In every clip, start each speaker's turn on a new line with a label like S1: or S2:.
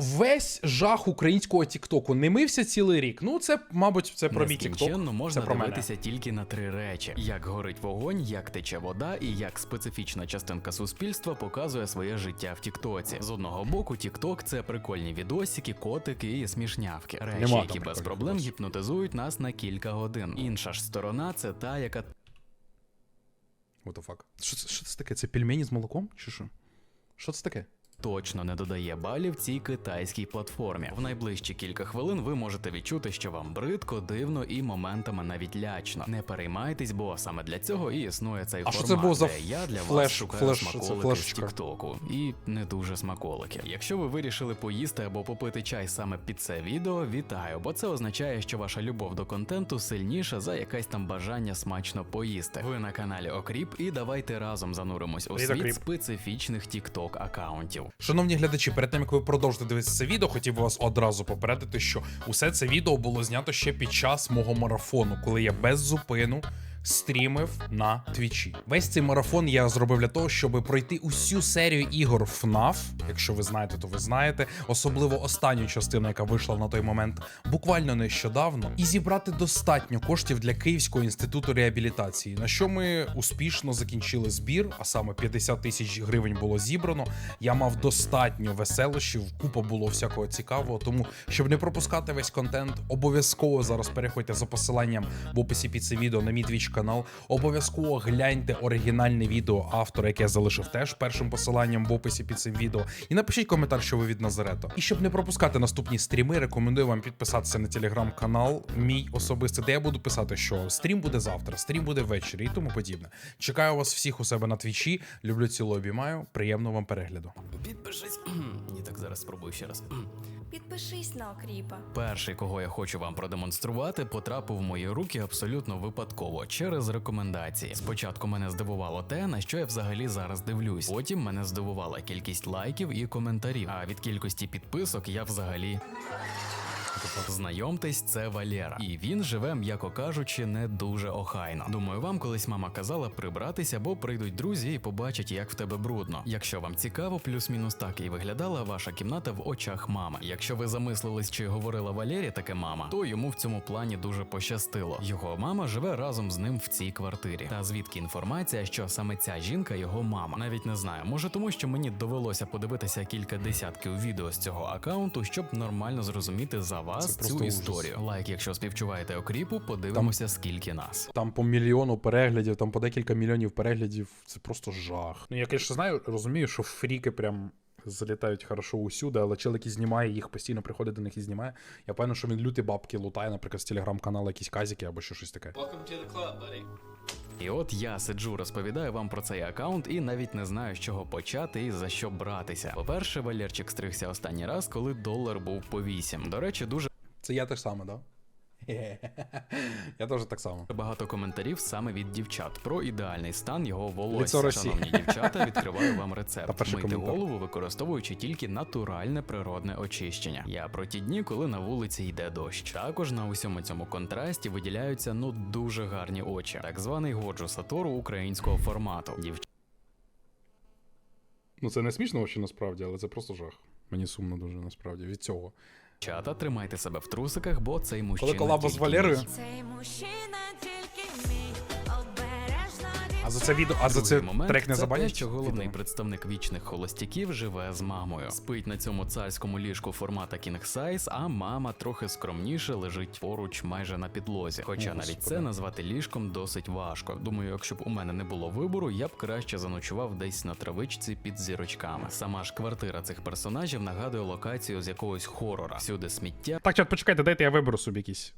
S1: Весь жах українського Тіктоку не мився цілий рік. Ну, це, мабуть, це про мій Тікток.
S2: Можна
S1: Це про мене.
S2: дивитися тільки на три речі: як горить вогонь, як тече вода, і як специфічна частинка суспільства показує своє життя в Тіктоці. З одного боку, Тікток це прикольні відосики, котики і смішнявки. Речі,
S1: Нема
S2: які без проблем
S1: відосів.
S2: гіпнотизують нас на кілька годин. Інша ж сторона це та, яка
S1: What the fuck? Що це, що це таке? Це пельмені з молоком? Чи що? Що це таке?
S2: Точно не додає балів цій китайській платформі. В найближчі кілька хвилин ви можете відчути, що вам бридко, дивно і моментами навіть лячно. Не переймайтесь, бо саме для цього і існує цей
S1: А що це був за
S2: де я для
S1: флеш-
S2: вас шукаю
S1: флеш-
S2: смаколики з? Тіктоку. І не дуже смаколики. Якщо ви вирішили поїсти або попити чай саме під це відео, вітаю, бо це означає, що ваша любов до контенту сильніша за якесь там бажання смачно поїсти. Ви на каналі Окріп, і давайте разом зануримось у світ специфічних тікток акаунтів.
S1: Шановні глядачі, перед тим як ви продовжите дивитися це відео, хотів би вас одразу попередити, що усе це відео було знято ще під час мого марафону, коли я без зупину. Стрімив на твічі. Весь цей марафон я зробив для того, щоб пройти усю серію ігор FNAF. Якщо ви знаєте, то ви знаєте, особливо останню частину, яка вийшла на той момент буквально нещодавно, і зібрати достатньо коштів для Київського інституту реабілітації, на що ми успішно закінчили збір, а саме 50 тисяч гривень було зібрано. Я мав достатньо веселощів, купа було всякого цікавого. Тому, щоб не пропускати весь контент, обов'язково зараз переходьте за посиланням в описі під це відео на мій твіч канал. Обов'язково гляньте оригінальне відео автора, яке я залишив теж першим посиланням в описі під цим відео. І напишіть коментар, що ви від Назарета. І щоб не пропускати наступні стріми, рекомендую вам підписатися на телеграм-канал, мій особистий, де я буду писати, що стрім буде завтра, стрім буде ввечері і тому подібне. Чекаю вас всіх у себе на твічі. Люблю цілу обіймаю. Приємного вам перегляду.
S2: Підпишись. Ні, так зараз спробую ще раз.
S3: Підпишись на окріпа.
S2: Перший, кого я хочу вам продемонструвати, потрапив в мої руки абсолютно випадково через рекомендації. Спочатку мене здивувало те, на що я взагалі зараз дивлюсь. Потім мене здивувала кількість лайків і коментарів. А від кількості підписок я взагалі. Знайомтесь, це Валера, і він живе, м'яко кажучи, не дуже охайно. Думаю, вам колись мама казала прибратися, бо прийдуть друзі і побачать, як в тебе брудно. Якщо вам цікаво, плюс-мінус так і виглядала ваша кімната в очах мами. Якщо ви замислились, чи говорила Валері таке мама, то йому в цьому плані дуже пощастило. Його мама живе разом з ним в цій квартирі. Та звідки інформація, що саме ця жінка його мама? Навіть не знаю. Може, тому що мені довелося подивитися кілька десятків відео з цього акаунту, щоб нормально зрозуміти за вас
S1: Це
S2: цю
S1: ужас.
S2: історію. Лайк, якщо співчуваєте окріпу, подивимося, скільки нас.
S1: Там по мільйону переглядів, там по декілька мільйонів переглядів. Це просто жах. Ну я, звісно, знаю, розумію, що фріки прям. Залітають хорошо усюди, але чоловік і знімає їх постійно приходить до них і знімає. Я певно, що він люті бабки лутає, наприклад, з телеграм-каналу якісь казики або ще щось таке.
S4: Welcome to the club, buddy.
S2: І от я сиджу, розповідаю вам про цей аккаунт і навіть не знаю, з чого почати і за що братися. По-перше, Валерчик стригся останній раз, коли долар був по 8. До речі, дуже
S1: Це я теж саме, да? Я теж так само.
S2: багато коментарів саме від дівчат про ідеальний стан його волосся. Шановні дівчата, відкриваю вам рецепт.
S1: коментар.
S2: голову, використовуючи тільки натуральне природне очищення. Я про ті дні, коли на вулиці йде дощ. Також на усьому цьому контрасті виділяються ну дуже гарні очі, так званий Годжо Сатору українського формату. Дівчата
S1: Ну це не смішно ще насправді, але це просто жах. Мені сумно дуже насправді від цього.
S2: Чата, тримайте себе в трусиках, бо цей мужчина.
S1: Коли колабо з Валерою.
S3: Цей мужчина
S1: А за це відео, а за це
S2: момент
S1: трек не
S2: це
S1: забанять?
S2: те, що головний
S1: Відео?
S2: представник вічних холостяків живе з мамою. Спить на цьому царському ліжку формата King Size, а мама трохи скромніше лежить поруч майже на підлозі. Хоча
S1: О,
S2: навіть
S1: господи.
S2: це назвати ліжком досить важко. Думаю, якщо б у мене не було вибору, я б краще заночував десь на травичці під зірочками. Сама ж квартира цих персонажів нагадує локацію з якогось хорора. Всюди сміття,
S1: Так, чат, почекайте, дайте я виберу собі якісь.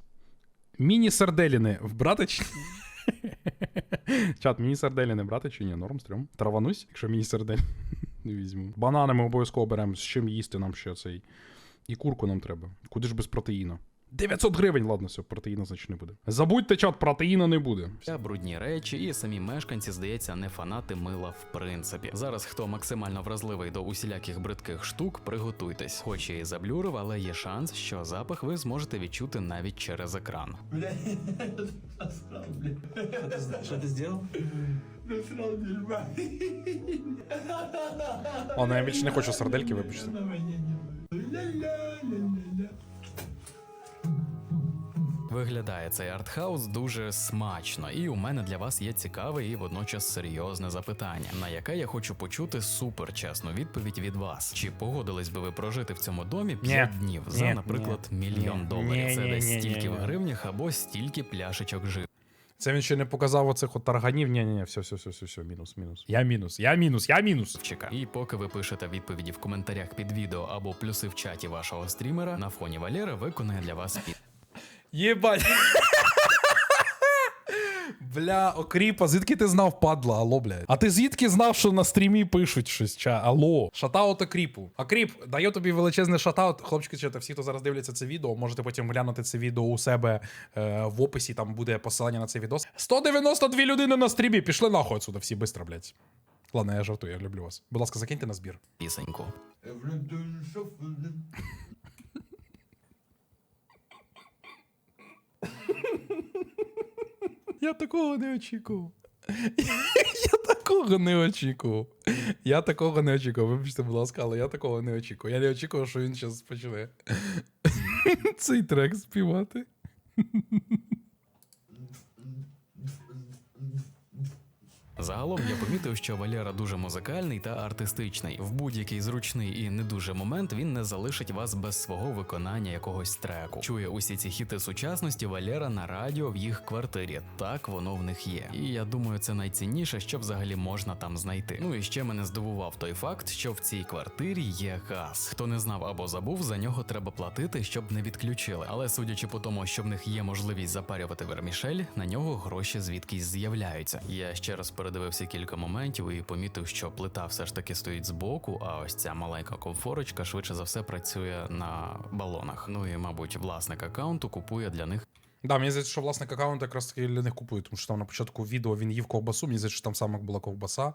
S1: Міні-сарделіни вбрати чи. Чат, мені сарделі не брати чи ні? Норм стрьом. Траванусь, якщо мені сердель не візьму. Банани ми обов'язково беремо. З чим їсти нам ще цей. І курку нам треба. Куди ж без протеїну? 900 гривень, ладно, все, протеїну значить не буде. Забудьте, чат, протеїну не буде.
S2: брудні речі, і самі мешканці, здається, не фанати мила в принципі. Зараз хто максимально вразливий до усіляких бридких штук, приготуйтесь. Хоч я і заблюрив, але є шанс, що запах ви зможете відчути навіть через екран.
S4: Бля, дерьма.
S1: Ладно, я більше не хочу сардельки, вибачте.
S2: Виглядає цей артхаус дуже смачно, і у мене для вас є цікаве і водночас серйозне запитання, на яке я хочу почути суперчесну відповідь від вас. Чи погодились би ви прожити в цьому домі 5 днів за,
S1: Ні.
S2: наприклад,
S1: Ні.
S2: мільйон
S1: Ні.
S2: доларів?
S1: Ні,
S2: Це
S1: ні,
S2: десь
S1: ні, ні,
S2: стільки в гривнях або стільки пляшечок жив.
S1: Це він ще не показав оцих от тарганів. Ні, ні, ні, все, все, все, все, все, мінус, мінус. Я мінус, я мінус, я мінус.
S2: Чека. І поки ви пишете відповіді в коментарях під відео або плюси в чаті вашого стрімера, на фоні Валера виконає для вас під.
S1: Єбать. Бля, окріпа, звідки ти знав, падла, алло, блядь. А ти звідки знав, що на стрімі пишуть щось? Ча, алло. Шатаут окріпу. Окріп, даю тобі величезний шатаут. Хлопчики, чи всі, хто зараз дивляться це відео, можете потім глянути це відео у себе е, в описі, там буде посилання на цей відос. 192 людини на стрімі, пішли нахуй отсюда, всі бистро, блядь. Ладно, я жартую, я люблю вас. Будь ласка, закиньте на збір.
S2: пісеньку.
S1: Я такого не очікував. Я такого не очікував. Я такого не очікував. Вибачте, будь ласка, але я такого не очікував. Я не очікував, що він зараз почне цей трек співати.
S2: Загалом я помітив, що Валера дуже музикальний та артистичний. В будь-який зручний і не дуже момент він не залишить вас без свого виконання якогось треку. Чує усі ці хіти сучасності Валера на радіо в їх квартирі. Так воно в них є. І я думаю, це найцінніше, що взагалі можна там знайти. Ну і ще мене здивував той факт, що в цій квартирі є газ. Хто не знав або забув, за нього треба платити, щоб не відключили. Але судячи по тому, що в них є можливість запарювати вермішель, на нього гроші звідкись з'являються. Я ще раз передивився кілька моментів і помітив, що плита все ж таки стоїть збоку, а ось ця маленька комфорочка швидше за все працює на балонах. Ну і мабуть, власник аккаунту купує для них
S1: Да, мені здається, що власник аккаунту якраз таки для них купує, тому що там на початку відео він їв ковбасу. Мені здається, що там саме була ковбаса.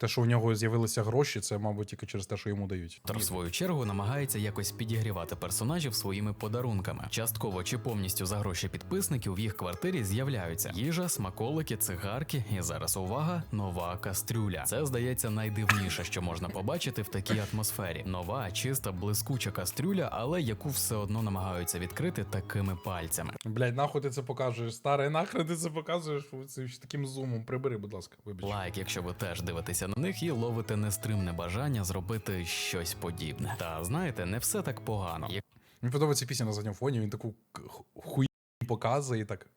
S1: Те, що у нього з'явилися гроші, це, мабуть, тільки через те, що йому дають.
S2: Та в свою чергу намагається якось підігрівати персонажів своїми подарунками. Частково чи повністю за гроші підписників в їх квартирі з'являються їжа, смаколики, цигарки і зараз увага, нова кастрюля. Це здається найдивніше, що можна побачити в такій атмосфері. Нова, чиста, блискуча кастрюля, але яку все одно намагаються відкрити такими пальцями.
S1: Блядь, нахуй ти це показуєш, Старий, нахрен ти це показуєш Це таким зумом. Прибери, будь ласка, вибач.
S2: Лайк, якщо ви теж дивитеся на них і ловите нестримне бажання зробити щось подібне. Та знаєте, не все так погано.
S1: Мені подобається пісня на задньому фоні, він таку хуй показує і так.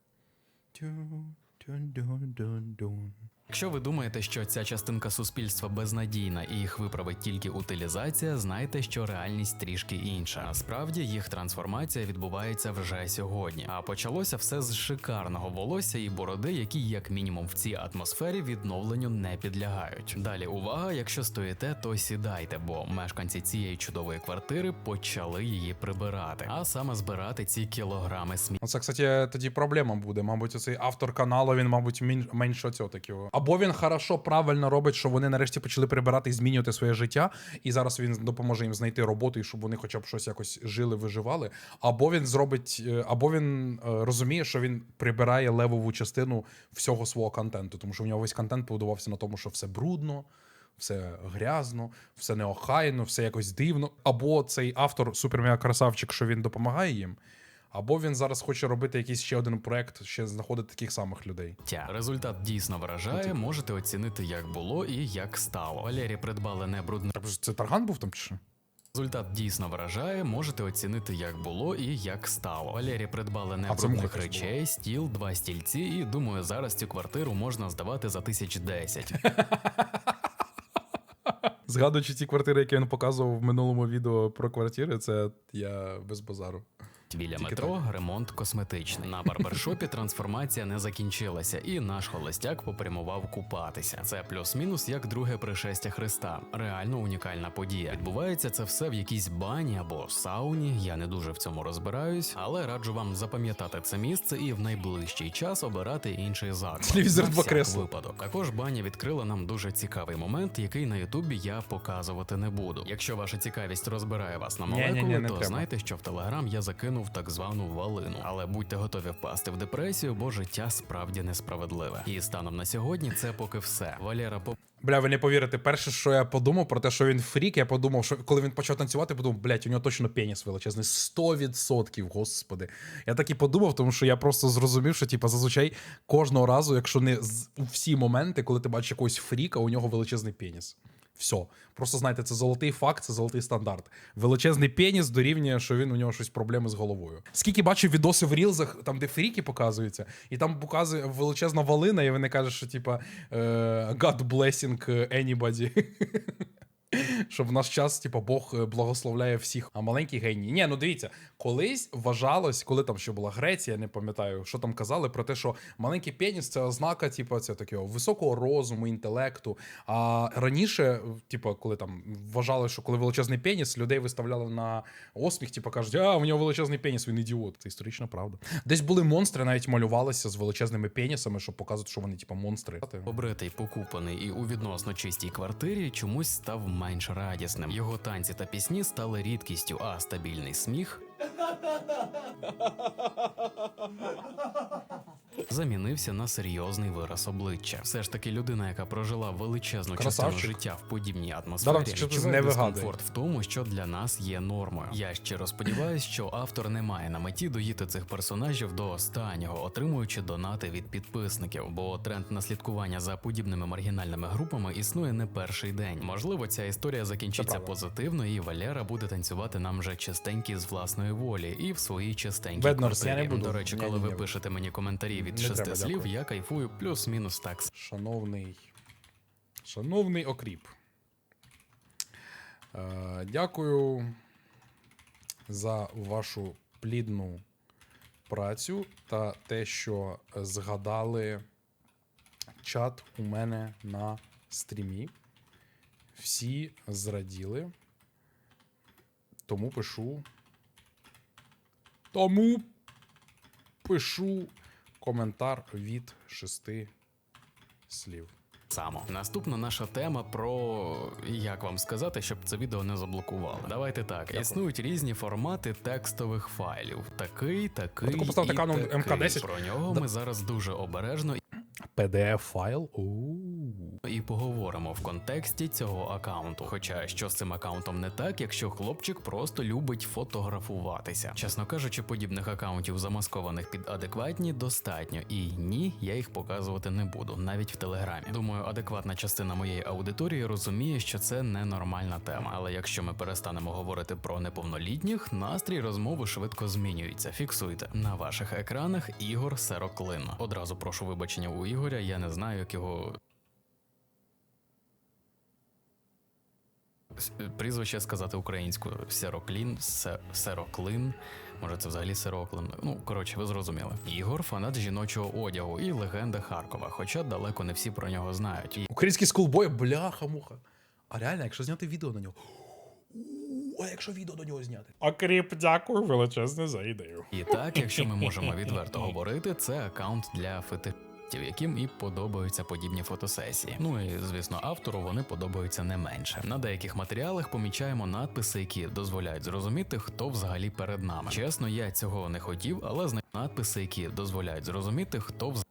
S2: Якщо ви думаєте, що ця частинка суспільства безнадійна і їх виправить тільки утилізація, знайте, що реальність трішки інша. Насправді їх трансформація відбувається вже сьогодні. А почалося все з шикарного волосся і бороди, які, як мінімум, в цій атмосфері відновленню не підлягають. Далі увага, якщо стоїте, то сідайте, бо мешканці цієї чудової квартири почали її прибирати, а саме збирати ці кілограми сміття.
S1: Оце, кстати, тоді проблема буде. Мабуть, цей автор каналу, він, мабуть, менше цього такого. Або він хорошо, правильно робить, що вони нарешті почали прибирати і змінювати своє життя, і зараз він допоможе їм знайти роботу, і щоб вони хоча б щось якось жили, виживали. Або він зробить, е, або він е, розуміє, що він прибирає левову частину всього свого контенту, тому що в нього весь контент побудувався на тому, що все брудно. Все грязно, все неохайно, все якось дивно. Або цей автор супермега красавчик, що він допомагає їм, або він зараз хоче робити якийсь ще один проект, ще знаходити таких самих людей.
S2: Результат дійсно вражає.
S1: типу.
S2: Можете оцінити, як було і як стало. Валері придбали не брудне.
S1: Це тарган був там чи що?
S2: Результат дійсно вражає. Можете оцінити, як було і як стало. Валері придбали не
S1: А це муха
S2: брудних речей, стіл, два стільці, і думаю, зараз цю квартиру можна здавати за тисяч десять.
S1: Згадуючи ті квартири, які він показував в минулому відео про квартири, це я без базару.
S2: Біля
S1: Тільки
S2: метро ремонт косметичний. На барбершопі трансформація не закінчилася, і наш холостяк попрямував купатися. Це плюс-мінус як друге пришестя Христа. Реально унікальна подія. Відбувається це все в якійсь бані або сауні. Я не дуже в цьому розбираюсь, але раджу вам запам'ятати це місце і в найближчий час обирати інший заклад.
S1: Телевізор два
S2: випадок. Також баня відкрила нам дуже цікавий момент, який на Ютубі я показувати не буду. Якщо ваша цікавість розбирає вас на молекули,
S1: не
S2: то
S1: треба.
S2: знайте, що в Телеграм я закинув кинув так звану валину. Але будьте готові впасти в депресію, бо життя справді несправедливе. І станом на сьогодні це поки все. Валера по
S1: Бля, ви не повірите, перше, що я подумав про те, що він фрік, я подумав, що коли він почав танцювати, подумав, блядь, у нього точно пеніс величезний. 100%, господи. Я так і подумав, тому що я просто зрозумів, що типа, зазвичай кожного разу, якщо не у всі моменти, коли ти бачиш якогось фріка, у нього величезний пеніс. Все. Просто знаєте, це золотий факт, це золотий стандарт. Величезний пеніс дорівнює, що він у нього щось проблеми з головою. Скільки бачив відоси в рілзах, там, де фріки показуються, і там показує величезна валина, і вони кажуть, що типа е, God blessing anybody. Що в наш час, типа, Бог е, благословляє всіх, а маленький геній. Ні, ну дивіться, колись вважалось, коли там ще була Греція, не пам'ятаю, що там казали про те, що маленький пеніс це ознака, типу, це такого високого розуму, інтелекту. А раніше, типу, коли там вважали, що коли величезний пеніс, людей виставляли на осміх, типу, кажуть, а у нього величезний пеніс, він ідіот. Це історична правда. Десь були монстри, навіть малювалися з величезними пенісами, щоб показувати, що вони, типу, монстри.
S2: Побритий, покупаний і у відносно чистій квартирі чомусь став менш радісним. Його танці та пісні стали рідкістю, а стабільний сміх замінився на серйозний вираз обличчя. Все ж таки, людина, яка прожила величезну частину життя в подібній атмосфері, відчуває
S1: не
S2: дискомфорт в тому, що для нас є нормою. Я щиро сподіваюся, що автор не має на меті доїти цих персонажів до останнього, отримуючи донати від підписників, бо тренд наслідкування за подібними маргінальними групами існує не перший день. Можливо, ця історія закінчиться позитивно, і Валера буде танцювати нам вже чистенькі з власної волі і в своїй
S1: я
S2: квартирі. До речі,
S1: Ні,
S2: коли
S1: ні,
S2: ви пишете мені коментарі від
S1: Не
S2: шести
S1: треба,
S2: слів,
S1: дякую.
S2: я кайфую плюс-мінус так
S1: Шановний. Шановний окріп. Е, дякую за вашу плідну працю та те, що згадали чат у мене на стрімі. Всі зраділи. Тому пишу. Тому пишу коментар від шести слів.
S2: само. Наступна наша тема про як вам сказати, щоб це відео не заблокували. Давайте так. Існують різні формати текстових файлів. Такий, такий.
S1: Таку поставте канон. МК-10.
S2: Про нього ми зараз дуже обережно
S1: PDF файл. Ууу.
S2: і поговоримо в контексті цього аккаунту. Хоча що з цим аккаунтом не так, якщо хлопчик просто любить фотографуватися. Чесно кажучи, подібних аккаунтів замаскованих під адекватні достатньо. І ні, я їх показувати не буду, навіть в телеграмі. Думаю, адекватна частина моєї аудиторії розуміє, що це ненормальна тема. Але якщо ми перестанемо говорити про неповнолітніх, настрій розмови швидко змінюється. Фіксуйте на ваших екранах Ігор Сероклин. Одразу прошу вибачення у Ігоря. Я не знаю, як його Прізвище сказати українською Сероклін, Сероклин. Може, це взагалі Сероклин. Ну, коротше, ви зрозуміли. Ігор фанат жіночого одягу і легенда Харкова, хоча далеко не всі про нього знають. І
S1: Український скулбой, бляха-муха. А реально, якщо зняти відео на нього. А якщо відео до нього зняти? Окріп, дякую величезне за ідею.
S2: І так, якщо ми можемо відверто говорити, це аккаунт для фетишистів, яким і подобаються подібні фотосесії. Ну і звісно, автору вони подобаються не менше. На деяких матеріалах помічаємо надписи, які дозволяють зрозуміти, хто взагалі перед нами. Чесно, я цього не хотів, але знайшов надписи, які дозволяють зрозуміти, хто взагалі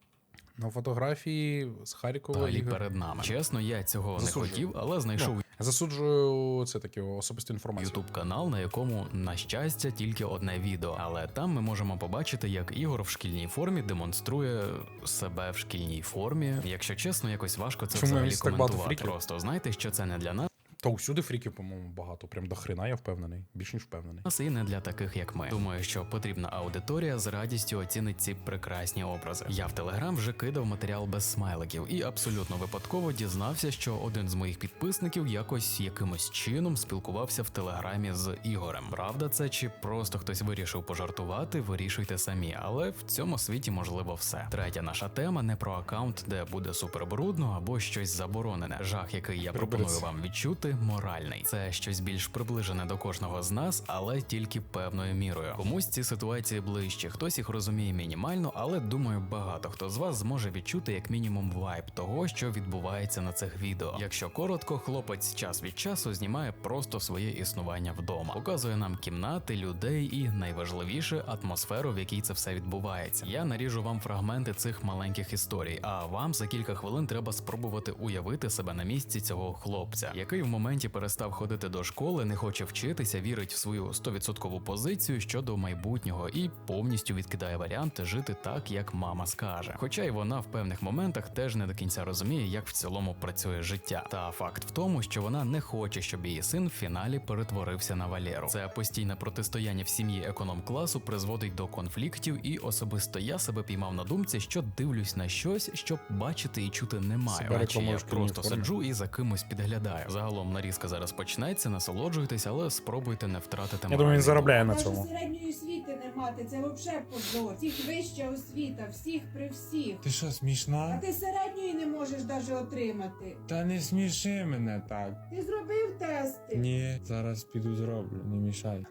S1: На фотографії з Харкова.
S2: Взагалі перед нами. Чесно, я цього
S1: Засуджую.
S2: не хотів, але знайшов
S1: Засуджую це такі особисту інформацію.
S2: Ютуб канал, на якому, на щастя, тільки одне відео. Але там ми можемо побачити, як Ігор в шкільній формі демонструє себе в шкільній формі. Якщо чесно, якось важко це
S1: Чому
S2: взагалі коментувати. Просто знайте, що це не для нас.
S1: Та усюди фріків, по-моєму, багато. Прям до хрена, я впевнений. Більш ніж впевнений.
S2: Нас і не для таких, як ми. Думаю, що потрібна аудиторія з радістю оцінить ці прекрасні образи. Я в телеграм вже кидав матеріал без смайликів і абсолютно випадково дізнався, що один з моїх підписників якось якимось чином спілкувався в телеграмі з Ігорем. Правда, це чи просто хтось вирішив пожартувати, вирішуйте самі. Але в цьому світі можливо все. Третя наша тема не про аккаунт, де буде супербрудно або щось заборонене. Жах, який я пропоную вам відчути, моральний. Це щось більш приближене до кожного з нас, але тільки певною мірою. Комусь ці ситуації ближче, хтось їх розуміє мінімально, але думаю, багато хто з вас зможе відчути як мінімум вайб того, що відбувається на цих відео. Якщо коротко, хлопець час від часу знімає просто своє існування вдома, показує нам кімнати, людей і найважливіше атмосферу, в якій це все відбувається. Я наріжу вам фрагменти цих маленьких історій, а вам за кілька хвилин треба спробувати уявити себе на місці цього хлопця, який в моменті перестав ходити до школи, не хоче вчитися, вірить в свою 100% позицію щодо майбутнього і повністю відкидає варіант жити так, як мама скаже. Хоча й вона в певних моментах теж не до кінця розуміє, як в цілому працює життя. Та факт в тому, що вона не хоче, щоб її син в фіналі перетворився на Валеру. Це постійне протистояння в сім'ї економ-класу призводить до конфліктів, і особисто я себе піймав на думці, що дивлюсь на щось, що бачити і чути не маю. Наче я просто сиджу і за кимось підглядаю. Загалом нарізка зараз почнеться, насолоджуйтесь, але спробуйте не втратити.
S1: Я думаю, він заробляє на цьому.
S5: середньої освіти не мати, це взагалі позор. Всіх вища освіта, всіх при всіх.
S6: Ти що,
S5: А
S6: смішна?
S5: ти середньої не можеш навіть отримати.
S6: Та не сміши мене так.
S5: Ти зробив тести.
S6: Ні, зараз піду зроблю, не мішай.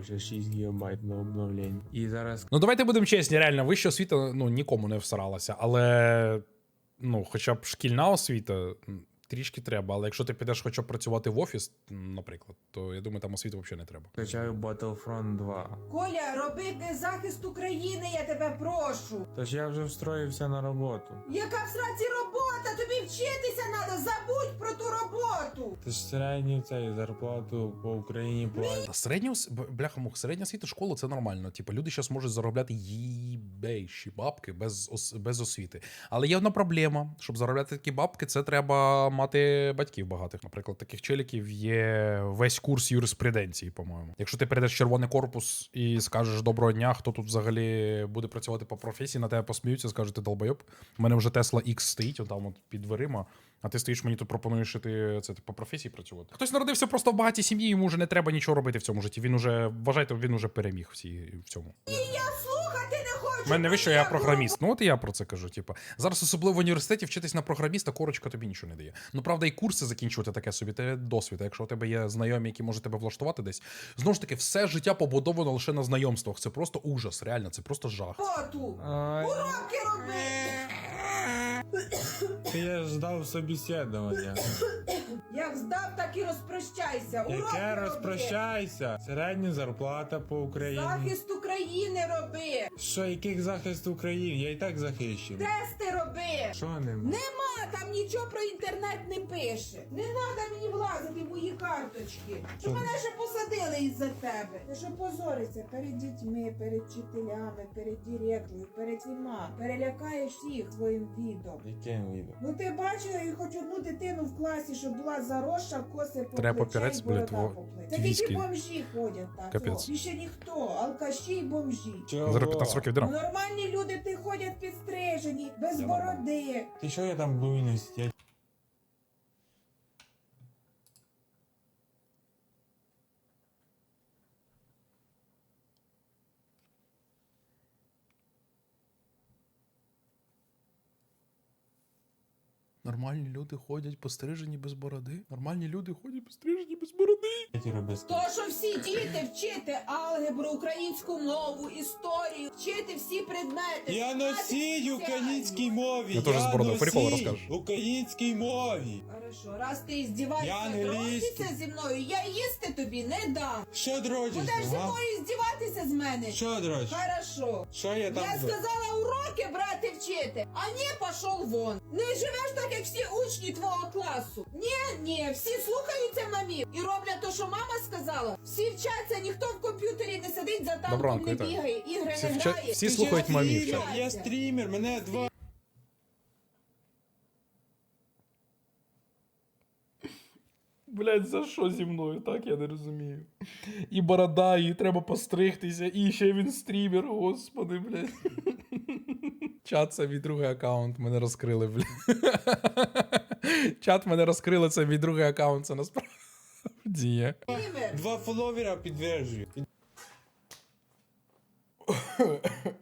S6: Вже 6 гігабайт на обновлення. І зараз
S1: Ну давайте будемо чесні, реально, вища освіта ну, нікому не всралася, але ну, хоча б шкільна освіта м, трішки треба. Але якщо ти підеш хоча б працювати в офіс, наприклад, то я думаю, там освіти взагалі не треба.
S6: качаю Battlefront 2.
S5: Коля, робити захист України, я тебе прошу.
S6: Тож я вже встроївся на роботу.
S5: Яка в сраці робота? Тобі вчитися треба, забудь про ту роботу.
S6: Ти ж середню цей зарплату по Україні платять.
S1: Та середня ос- б- бляха мух, середня освіта школа це нормально. Типу, люди зараз можуть заробляти їбейші бабки без, ос- без освіти. Але є одна проблема: щоб заробляти такі бабки, це треба мати батьків багатих. Наприклад, таких челіків є весь курс юриспруденції, по-моєму. Якщо ти прийдеш червоний корпус і скажеш доброго дня, хто тут взагалі буде працювати по професії, на тебе посміються, скажуть, ти долбойоб. У мене вже Тесла X стоїть, отам от під дверима. А ти стоїш мені тут пропонуєш, що ти це ти по професії працювати. Хтось народився просто в багатій сім'ї, йому вже не треба нічого робити в цьому житті. Він уже вважайте, він уже переміг всі в цьому.
S5: Я слухати не хочу.
S1: У мене ви що я програміст. Ну от і я про це кажу. Типу, зараз особливо в університеті вчитись на програміста, корочка тобі нічого не дає. Ну правда, і курси закінчувати таке собі, це досвід. А якщо у тебе є знайомі, які можуть тебе влаштувати десь, знову ж таки, все життя побудовано лише на знайомствах. Це просто ужас, реально, це просто жах.
S5: Уроки роби.
S6: ти я ждав собеседування.
S5: Як здав, так і розпрощайся. Уроки
S6: Яке
S5: роби.
S6: розпрощайся? Середня зарплата по Україні.
S5: Захист України роби.
S6: Що, яких захист України? Я і так захищений.
S5: Тести роби.
S6: Що нема?
S5: Нема там нічого про інтернет не пише. Не треба мені влазити в мої карточки. Щоб мене ще посадили із-за тебе. Ти що позориться перед дітьми, перед вчителями, перед директором, перед всіма. Перелякаєш всіх своїм відом.
S6: Яким відео?
S5: Ну ти бачила і хоч одну дитину в класі, щоб була заросша, коси по
S1: Треба
S5: плече і борода
S1: блядь, во-
S5: по плече. Це тільки
S1: віскі.
S5: бомжі ходять так.
S1: Капець.
S5: О, Більше ніхто, алкаші й бомжі.
S1: Зараз 15 років дирам.
S5: Нормальні люди ти ходять підстрижені, без
S6: Я
S5: бороди.
S6: Ти що я там буду сидіти?
S1: Нормальні люди ходять пострижені без бороди. Нормальні люди ходять пострижені без бороди.
S5: То, що всі діти вчити алгебру, українську мову, історію, вчити всі предмети.
S6: Я носій українській мові.
S1: Я теж з бородою. Прикол розкажеш.
S6: Українській мові.
S5: Хорошо, раз ти здіваєшся,
S6: Я
S5: зі мною, я їсти тобі не дам.
S6: Що дрочиш?
S5: Будеш зі мною здіватися з мене.
S6: Що дрочиш?
S5: Хорошо.
S6: Що я там?
S5: Я
S6: за-
S5: сказала уроки брати вчити, а не пішов вон. Не живеш так, як всі учні твого класу. Ні, ні, всі слухаються мамі і роблять те, що мама сказала. Всі вчаться, ніхто в комп'ютері не сидить за танком, не бігає, ігри
S1: Всі
S5: не
S1: вча-
S5: грає.
S1: всі
S6: Ти
S1: слухають мамі
S6: стрімер. Я стрімер, мене два.
S1: Блять, за що зі мною? Так я не розумію. І борода, і треба постригтися, і ще він стрімер, господи, блядь. Чат це мій другий аккаунт, мене розкрили, блядь. Чат мене розкрили, це мій другий аккаунт, це насправді є.
S6: Два фоловера підтверджую.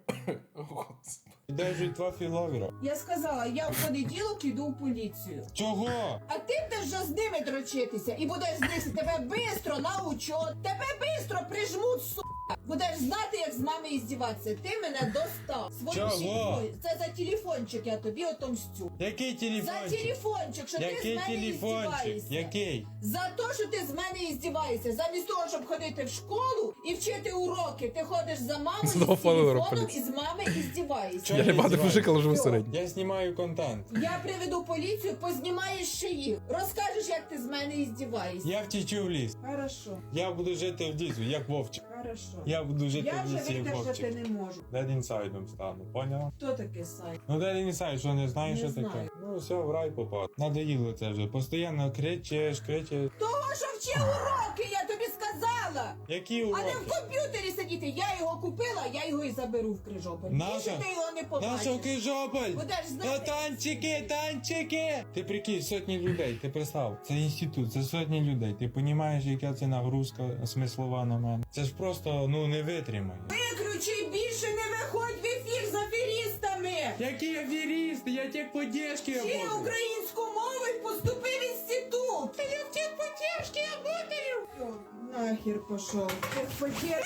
S1: Господи.
S6: Держуть два філовіра.
S5: Я сказала, я в понеділок іду в поліцію.
S6: Чого?
S5: А ти будеш вже з ними дрочитися і будеш знися тебе бистро на учет. Тебе бистро прижмуть, сука. Будеш знати, як з мами іздіватися. Ти мене достав. Свою
S6: Чого?
S5: Це за телефончик я тобі отомстю.
S6: Який
S5: За
S6: телефончик?
S5: телефончик, що ти з
S6: Який
S5: мене
S6: телефончик?
S5: іздіваєшся.
S6: Який?
S5: За те, що ти з мене іздіваєшся. Замість того, щоб ходити в школу і вчити уроки, ти ходиш за мамою з
S1: Знову фолловер
S5: телефоном
S1: поліції.
S5: і з мами іздіваєшся.
S1: Я не багато але живу середньо.
S6: Я знімаю контент.
S5: Я приведу поліцію, познімаєш ще їх. Розкажеш, як ти з мене іздіваєшся.
S6: Я втічу в ліс.
S5: Хорошо,
S6: Я буду жити в лісу, як вовчик.
S5: Хорошо.
S6: Я буду жити
S5: Я вже
S6: як
S5: видержати
S6: вовчик.
S5: не можу.
S6: Дед інсайдом стану, поняла?
S5: Хто такий сайт?
S6: Ну дед інсайд, що не знаєш,
S5: Не
S6: що таке?
S5: знаю.
S6: Ну все, в рай попав. Надоїло це вже. Постійно кричиш, кричиш.
S5: Того, що вчив уроки, я.
S6: Які
S5: А не
S6: уроки?
S5: в комп'ютері сидіти. Я його купила, я його і заберу в Крижополь.
S6: Наша-
S5: Більше ти його не побачиш.
S6: Наша Кижополь!
S5: Будеш
S6: Та
S5: знати.
S6: танчики, танчики! Ти прикинь, сотні людей, ти представ, це інститут, це сотні людей. Ти розумієш, яка це нагрузка смислова на мене. Це ж просто ну не витримає.
S5: Виключи більше не виходь в ефір з аферістами.
S6: Які аферісти, я тебе поддержки
S5: Вчи українську мову і поступи в інститут. Ти не вчив поддержки работаю. Нахер пішов. Ти поддержки.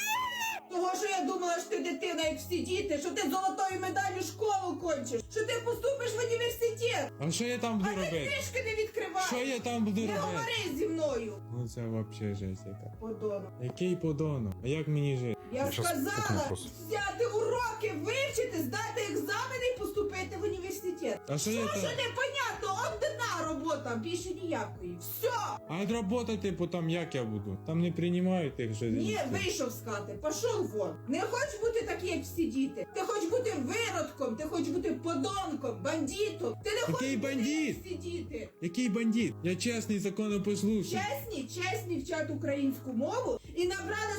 S5: Того, що я думала, що ти дитина, як всі діти, що ти золотою медаллю школу кончиш, що ти поступиш в університет,
S6: А що я там
S5: а
S6: буду
S5: ти книжки не відкриваєш.
S6: Що я там буду
S5: Не
S6: робити?
S5: говори зі мною.
S6: Ну це взагалі жесть яка.
S5: Подону.
S6: Який подонок? А як мені жити?
S5: Я
S1: щас
S5: сказала взяти уроки, вивчити, здати екзамени і поступити в університет.
S6: А що я
S5: Що
S6: там?
S5: непонятно, одна робота, більше ніякої. Все.
S6: А відработати потім як я буду? Там не приймають тих, що
S5: Ні, вийшов з хати, пішов вон. Не хочеш бути такий, як всі діти. Ти хочеш бути виродком, ти хочеш бути подонком, бандитом. Ти не
S6: Який
S5: хочеш бути
S6: бандит?
S5: як всі діти.
S6: Який бандит? Я чесний законопослушний.
S5: Чесні, чесні вчать українську мову і набрали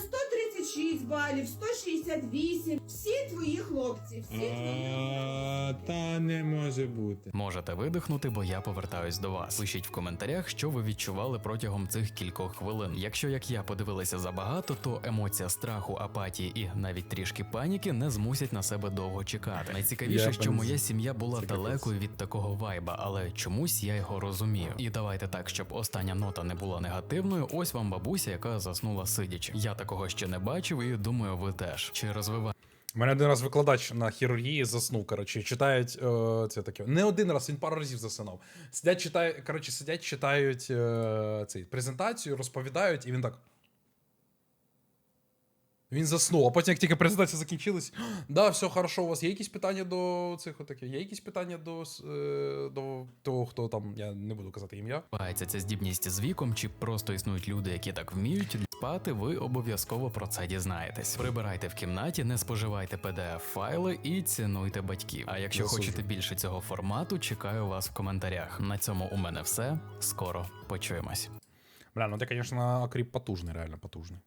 S5: 136 балів, 168. Всі твої хлопці, всі твої.
S6: А, Та не може бути.
S2: Можете видихнути, бо я повертаюсь до вас. Пишіть в коментарях, що ви відчували протягом цих кількох хвилин. Якщо як я подивилися забагато, то емоція страху, апатії і навіть трішки паніки не змусять на себе довго чекати. Найцікавіше,
S1: Я
S2: що
S1: бенз-
S2: моя сім'я була
S1: Це капець.
S2: далекою від такого вайба, але чомусь я його розумію. І давайте так, щоб остання нота не була негативною. Ось вам бабуся, яка заснула сидячи. Я такого ще не бачив, і думаю, ви теж. Чи розвиває
S1: У мене один раз викладач на хірургії заснув. Коротше, читають е, це таке. Не один раз, він пару разів засинав. Сидять, читають, коротше, сидять, читають е, цей, презентацію, розповідають, і він так. Він заснув, а потім, як тільки презентація закінчилась, да, все хорошо, у вас є якісь питання до цих отаких? Є якісь питання до, е, до того, хто там, я не буду казати ім'я.
S2: Відбувається ця здібність з віком, чи просто існують люди, які так вміють спати, ви обов'язково про це дізнаєтесь. Прибирайте в кімнаті, не споживайте pdf файли і цінуйте батьків. А якщо
S1: Засуджую.
S2: хочете більше цього формату, чекаю вас в коментарях. На цьому у мене все. Скоро почуємось.
S1: Бля, ну ти, звісно, окріп потужний, реально потужний.